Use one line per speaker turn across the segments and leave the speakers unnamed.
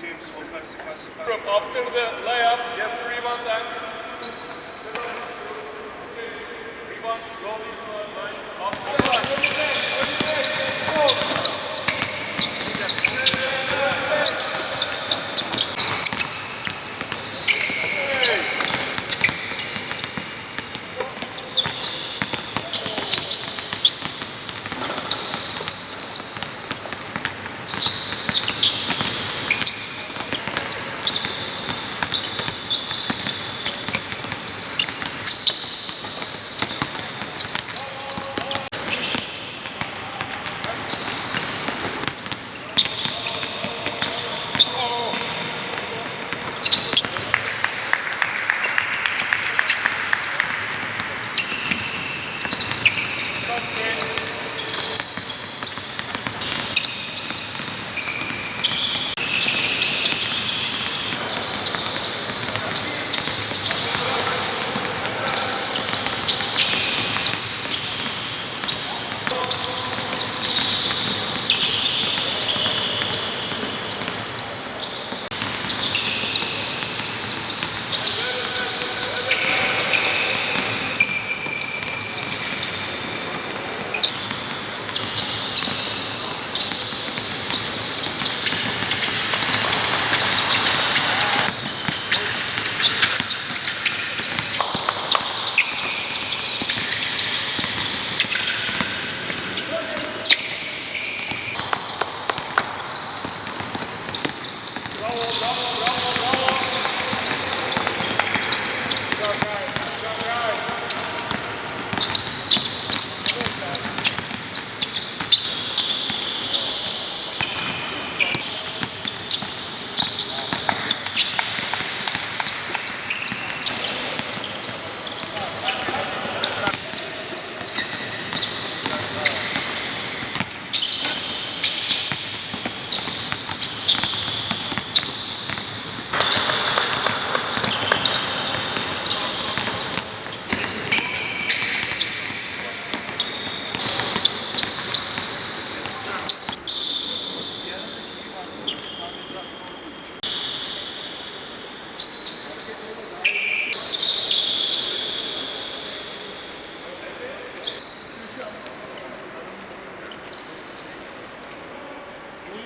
teams first.
From after the layup, yep. rebound and rebound, go into a line. After the
line.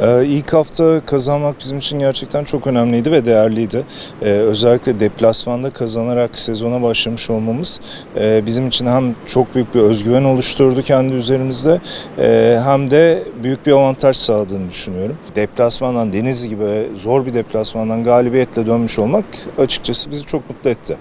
Ee, ilk hafta kazanmak bizim için gerçekten çok önemliydi ve değerliydi. Ee, özellikle deplasmanda kazanarak sezona başlamış olmamız e, bizim için hem çok büyük bir özgüven oluşturdu kendi üzerimizde e, hem de büyük bir avantaj sağladığını düşünüyorum. Deplasmandan Denizli gibi zor bir deplasmandan galibiyetle dönmüş olmak açıkçası bizi çok mutlu etti.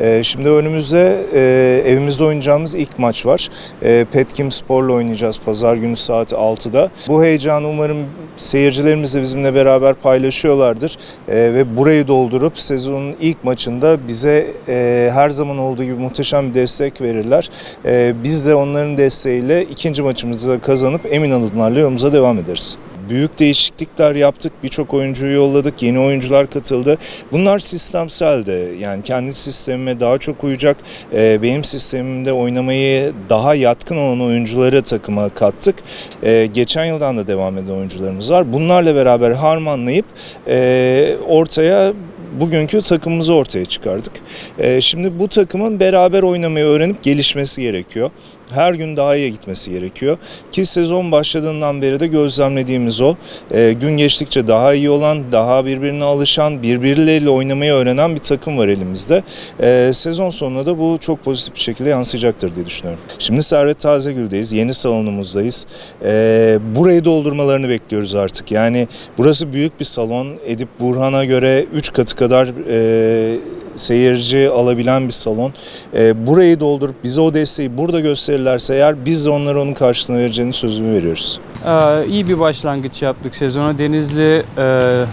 Ee, şimdi önümüzde e, evimizde oynayacağımız ilk maç var. E, Petkim Spor'la oynayacağız pazar günü saat 6'da. Bu heyecanı umarım seyircilerimiz de bizimle beraber paylaşıyorlardır. E, ve burayı doldurup sezonun ilk maçında bize e, her zaman olduğu gibi muhteşem bir destek verirler. E, biz de onların desteğiyle ikinci maçımızı kazanıp emin adımlarla yolumuza devam ederiz. Büyük değişiklikler yaptık. Birçok oyuncuyu yolladık. Yeni oyuncular katıldı. Bunlar sistemseldi. Yani kendi sistemime daha çok uyacak. e, benim sistemimde oynamayı daha yatkın olan oyuncuları takıma kattık. E, geçen yıldan da devam eden oyuncularımız var. Bunlarla beraber harmanlayıp e, ortaya bugünkü takımımızı ortaya çıkardık. E, şimdi bu takımın beraber oynamayı öğrenip gelişmesi gerekiyor. Her gün daha iyi gitmesi gerekiyor. Ki sezon başladığından beri de gözlemlediğimiz o. E, gün geçtikçe daha iyi olan, daha birbirine alışan, birbirleriyle oynamayı öğrenen bir takım var elimizde. E, sezon sonunda da bu çok pozitif bir şekilde yansıyacaktır diye düşünüyorum. Şimdi Servet Tazegül'deyiz. Yeni salonumuzdayız. E, burayı doldurmalarını bekliyoruz artık. Yani burası büyük bir salon. Edip Burhan'a göre 3 katı kadar e, seyirci alabilen bir salon. E, burayı doldurup bize o desteği burada gösterirlerse eğer biz de onlara onun karşılığını vereceğini sözünü veriyoruz.
Ee, iyi bir başlangıç yaptık sezona. Denizli e,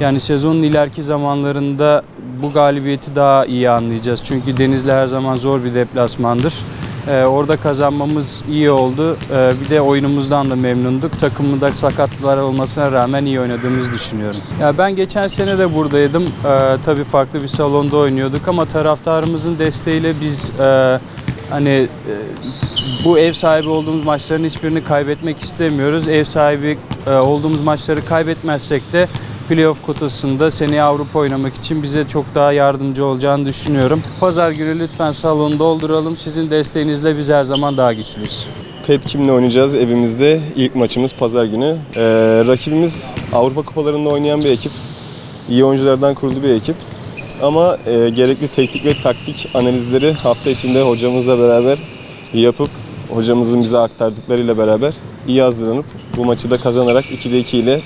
yani sezonun ileriki zamanlarında bu galibiyeti daha iyi anlayacağız. Çünkü Denizli her zaman zor bir deplasmandır. Ee, orada kazanmamız iyi oldu. Ee, bir de oyunumuzdan da memnunduk. Takımda sakatlıklar olmasına rağmen iyi oynadığımızı düşünüyorum. Ya ben geçen sene de buradaydım. Ee, tabii farklı bir salonda oynuyorduk ama taraftarımızın desteğiyle biz e, hani e, bu ev sahibi olduğumuz maçların hiçbirini kaybetmek istemiyoruz. Ev sahibi e, olduğumuz maçları kaybetmezsek de playoff kotasında seneye Avrupa oynamak için bize çok daha yardımcı olacağını düşünüyorum. Pazar günü lütfen salonu dolduralım. Sizin desteğinizle biz her zaman daha güçlüyüz.
Petkim'le oynayacağız evimizde. İlk maçımız pazar günü. Ee, rakibimiz Avrupa Kupalarında oynayan bir ekip. İyi oyunculardan kurulu bir ekip. Ama e, gerekli teknik ve taktik analizleri hafta içinde hocamızla beraber yapıp hocamızın bize aktardıklarıyla beraber iyi hazırlanıp bu maçı da kazanarak 2'de 2 ile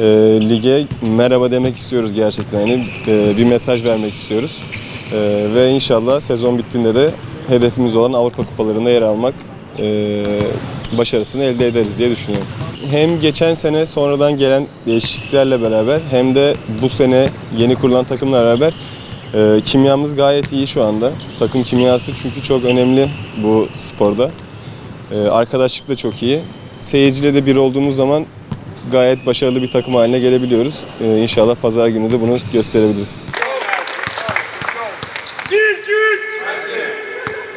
e, lige merhaba demek istiyoruz gerçekten. Yani e, bir mesaj vermek istiyoruz. E, ve inşallah sezon bittiğinde de hedefimiz olan Avrupa Kupalarında yer almak e, başarısını elde ederiz diye düşünüyorum. Hem geçen sene sonradan gelen değişikliklerle beraber hem de bu sene yeni kurulan takımla beraber e, kimyamız gayet iyi şu anda. Takım kimyası çünkü çok önemli bu sporda. E, arkadaşlık da çok iyi. Seyirciyle de bir olduğumuz zaman gayet başarılı bir takım haline gelebiliyoruz. E, inşallah pazar günü de bunu gösterebiliriz.